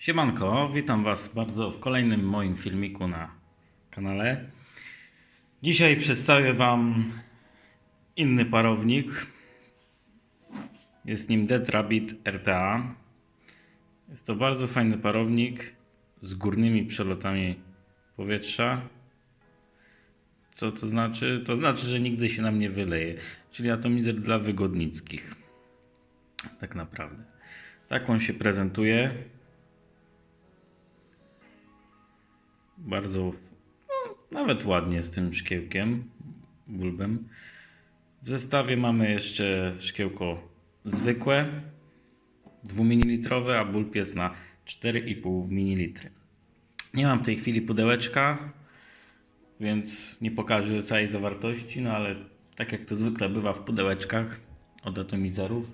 Siemanko, witam Was bardzo w kolejnym moim filmiku na kanale. Dzisiaj przedstawię Wam inny parownik. Jest nim Dead Rabbit RTA. Jest to bardzo fajny parownik z górnymi przelotami powietrza. Co to znaczy? To znaczy, że nigdy się nam nie wyleje. Czyli atomizer dla wygodnickich. Tak naprawdę. Tak on się prezentuje. Bardzo, no, nawet ładnie z tym szkiełkiem, bulbem. W zestawie mamy jeszcze szkiełko zwykłe, 2 ml, a bulb jest na 4,5 ml. Nie mam w tej chwili pudełeczka, więc nie pokażę całej zawartości, no ale tak jak to zwykle bywa w pudełeczkach od atomizerów,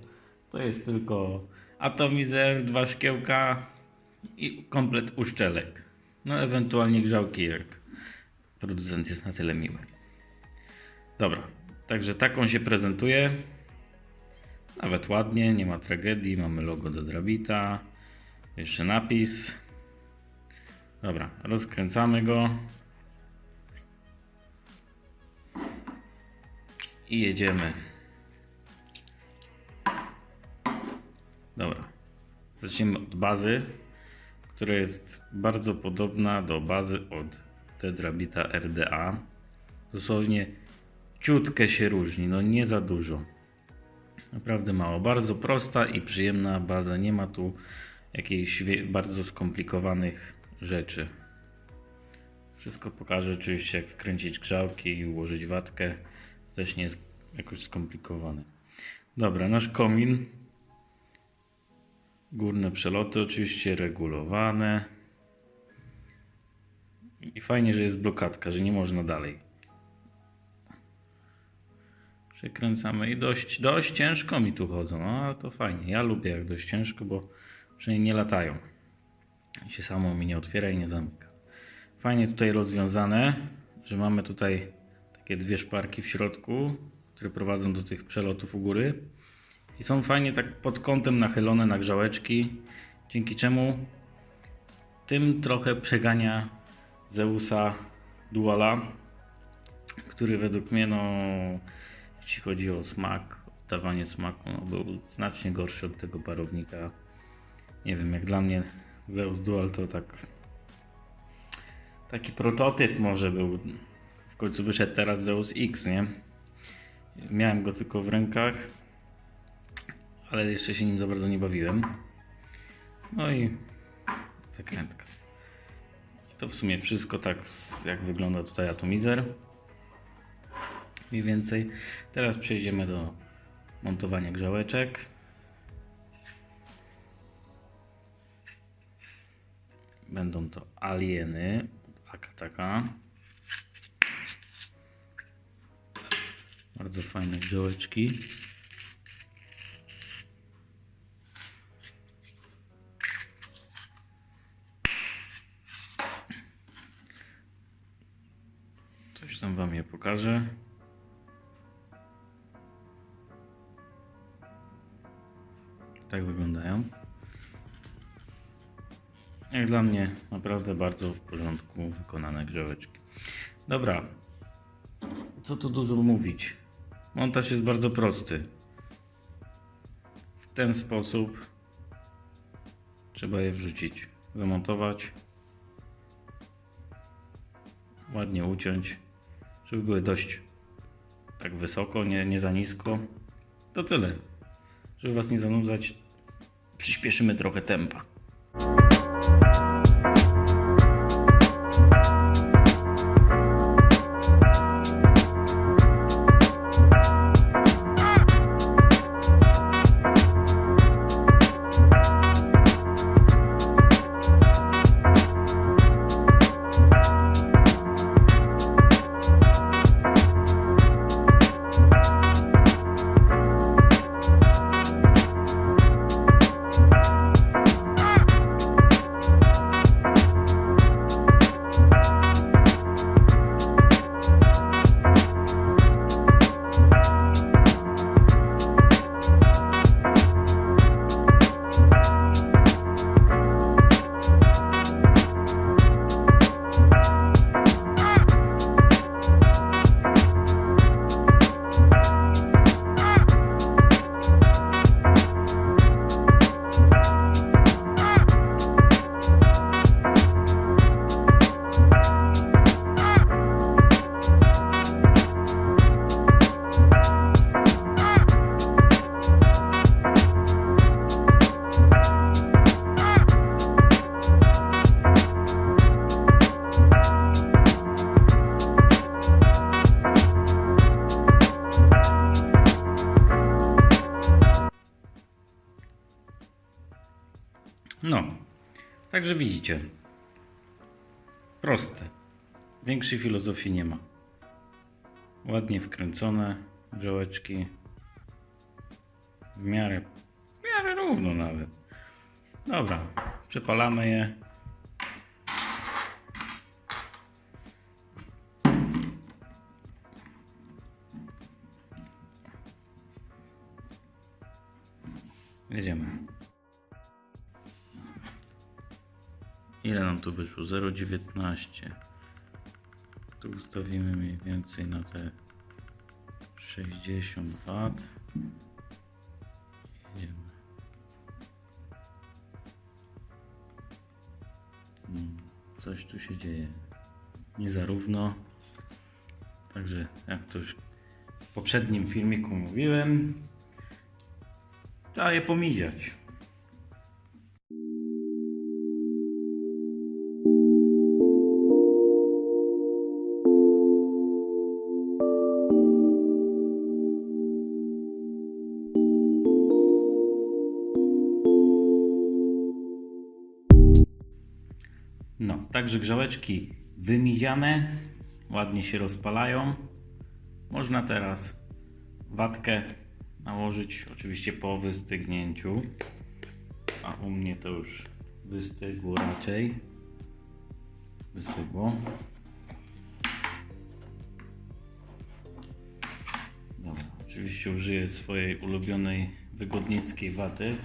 to jest tylko atomizer, dwa szkiełka i komplet uszczelek. No ewentualnie grzałki, jak producent jest na tyle miły. Dobra, także tak on się prezentuje. Nawet ładnie, nie ma tragedii, mamy logo do Drabita, jeszcze napis. Dobra, rozkręcamy go. I jedziemy. Dobra. Zacznijmy od bazy, która jest bardzo podobna do bazy od Tedrabita RDA. Dosłownie ciutkę się różni, no nie za dużo. Naprawdę mało. Bardzo prosta i przyjemna baza. Nie ma tu jakichś bardzo skomplikowanych rzeczy. Wszystko pokażę oczywiście jak wkręcić grzałki i ułożyć watkę. Też nie jest jakoś skomplikowane. Dobra, nasz komin. Górne przeloty oczywiście regulowane. I fajnie, że jest blokadka, że nie można dalej. Przekręcamy i dość, dość ciężko mi tu chodzą. No, ale to fajnie. Ja lubię jak dość ciężko, bo przynajmniej nie latają. I się samo mi nie otwiera i nie zamyka. Fajnie tutaj rozwiązane, że mamy tutaj takie dwie szparki w środku, które prowadzą do tych przelotów u góry. I są fajnie tak pod kątem nachylone na grzałeczki, dzięki czemu tym trochę przegania Zeusa Duala, który według mnie, no, jeśli chodzi o smak, oddawanie smaku, no, był znacznie gorszy od tego parownika. Nie wiem, jak dla mnie Zeus Dual to tak taki prototyp może był. W końcu wyszedł teraz Zeus X, nie? Miałem go tylko w rękach ale jeszcze się nim za bardzo nie bawiłem. No i zakrętka. To w sumie wszystko tak, jak wygląda tutaj atomizer. Mniej więcej. Teraz przejdziemy do montowania grzałeczek. Będą to alieny. Taka, taka. Bardzo fajne grzałeczki. Wam je pokażę. Tak wyglądają. Jak dla mnie naprawdę bardzo w porządku wykonane grzałeczki. Dobra. Co tu dużo mówić? Montaż jest bardzo prosty. W ten sposób trzeba je wrzucić. Zamontować ładnie uciąć, żeby były dość tak wysoko, nie, nie za nisko. To tyle. Żeby Was nie zanudzać, przyspieszymy trochę tempa. Także widzicie. Proste. Większej filozofii nie ma. Ładnie wkręcone grzałeczki. W miarę, w miarę równo nawet. Dobra, przepalamy je. Jedziemy. Ile nam tu wyszło? 0,19. Tu ustawimy mniej więcej na te 60 W. Jedziemy. Mm, Coś tu się dzieje. Nie zarówno. Także jak to już w poprzednim filmiku mówiłem, trzeba je także grzałeczki wymiziane, ładnie się rozpalają. Można teraz watkę nałożyć, oczywiście po wystygnięciu. A u mnie to już wystygło raczej. Wystygło. Dobra, oczywiście użyję swojej ulubionej wygodnickiej waty.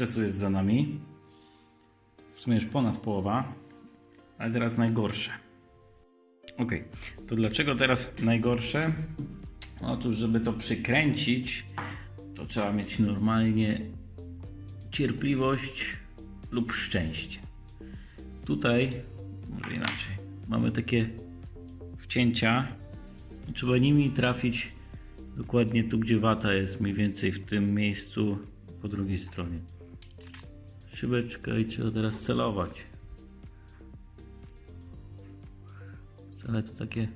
Sukcesu jest za nami. W sumie już ponad połowa, ale teraz najgorsze. Ok, to dlaczego teraz najgorsze? Otóż, żeby to przykręcić, to trzeba mieć normalnie cierpliwość lub szczęście. Tutaj, może inaczej, mamy takie wcięcia trzeba nimi trafić dokładnie tu, gdzie wata jest, mniej więcej w tym miejscu po drugiej stronie. Szybeczka i trzeba teraz celować. Wcale to takie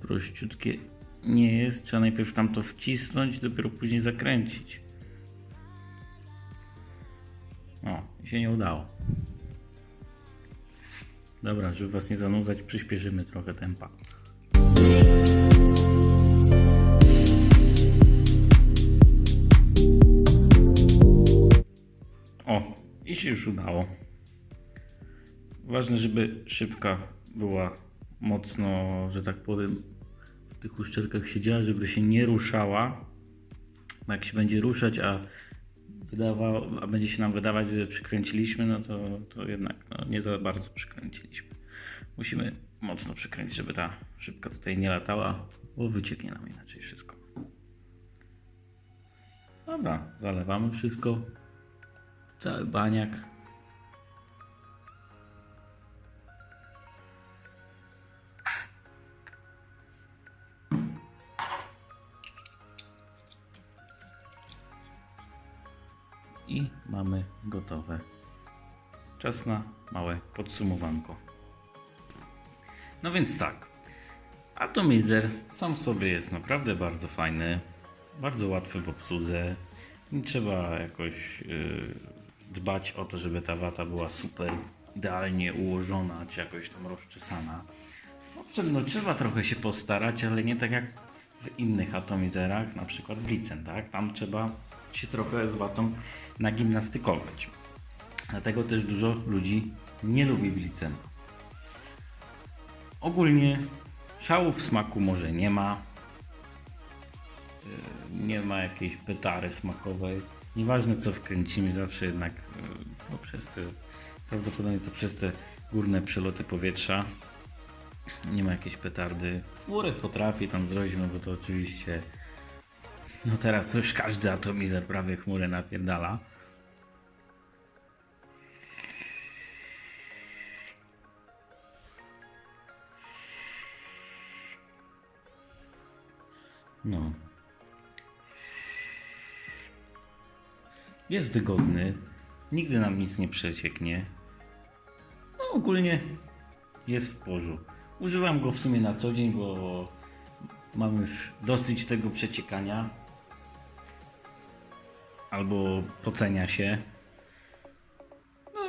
prościutkie nie jest. Trzeba najpierw tam to wcisnąć, dopiero później zakręcić. O, się nie udało. Dobra, żeby was nie zanudzać, przyspieszymy trochę tempa. I się już udało. Ważne, żeby szybka była mocno, że tak powiem, w tych uszczelkach siedziała, żeby się nie ruszała. Jak się będzie ruszać, a, wydawało, a będzie się nam wydawać, że przykręciliśmy, no to, to jednak no, nie za bardzo przykręciliśmy. Musimy mocno przykręcić, żeby ta szybka tutaj nie latała, bo wycieknie nam inaczej wszystko. Dobra, zalewamy wszystko. Cały baniak. I mamy gotowe. Czas na małe podsumowanko. No więc tak. Atomizer sam w sobie jest naprawdę bardzo fajny, bardzo łatwy w obsłudze. Nie trzeba jakoś yy, dbać o to, żeby ta wata była super idealnie ułożona, czy jakoś tam rozczesana. Owszem, no trzeba trochę się postarać, ale nie tak jak w innych atomizerach, na przykład Blitzen, tak? Tam trzeba się trochę z watą nagimnastykować. Dlatego też dużo ludzi nie lubi Blitzen. Ogólnie szału w smaku może nie ma. Yy, Nie ma jakiejś petary smakowej. Nieważne co wkręcimy, zawsze jednak yy, no przez te, prawdopodobnie to przez te górne przeloty powietrza nie ma jakiejś petardy. Murek potrafi tam zrobić, no bo to oczywiście no teraz to już każdy atomizer prawie chmurę napierdala. No. Jest wygodny. Nigdy nam nic nie przecieknie. No ogólnie jest w porządku. Używam go w sumie na co dzień, bo mam już dosyć tego przeciekania. Albo pocenia się. No,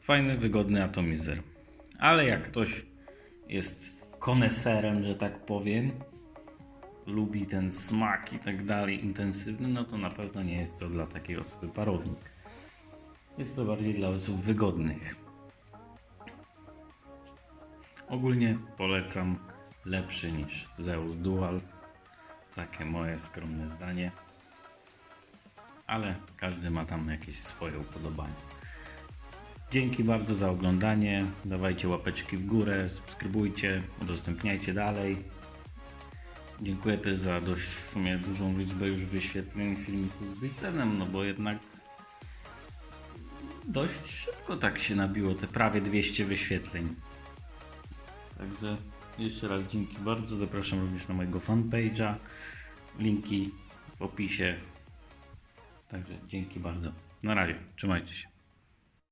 fajny, wygodny atomizer. Ale jak ktoś jest koneserem, że tak powiem, lubi ten smak i tak dalej intensywny, no to na pewno nie jest to dla takiej osoby parownik. Jest to bardziej dla osób wygodnych. Ogólnie polecam lepszy niż Zeus Dual. Takie moje skromne zdanie. Ale każdy ma tam jakieś swoje upodobania. Dzięki bardzo za oglądanie. Dawajcie łapeczki w górę, subskrybujcie, udostępniajcie dalej. Dziękuję też za dość w sumie dużą liczbę już wyświetleń filmiku z Blicenem, no bo jednak dość szybko tak się nabiło te prawie 200 wyświetleń. Także jeszcze raz dzięki bardzo. Zapraszam również na mojego fanpage'a. Linki w opisie. Także dzięki bardzo. Na razie. Trzymajcie się.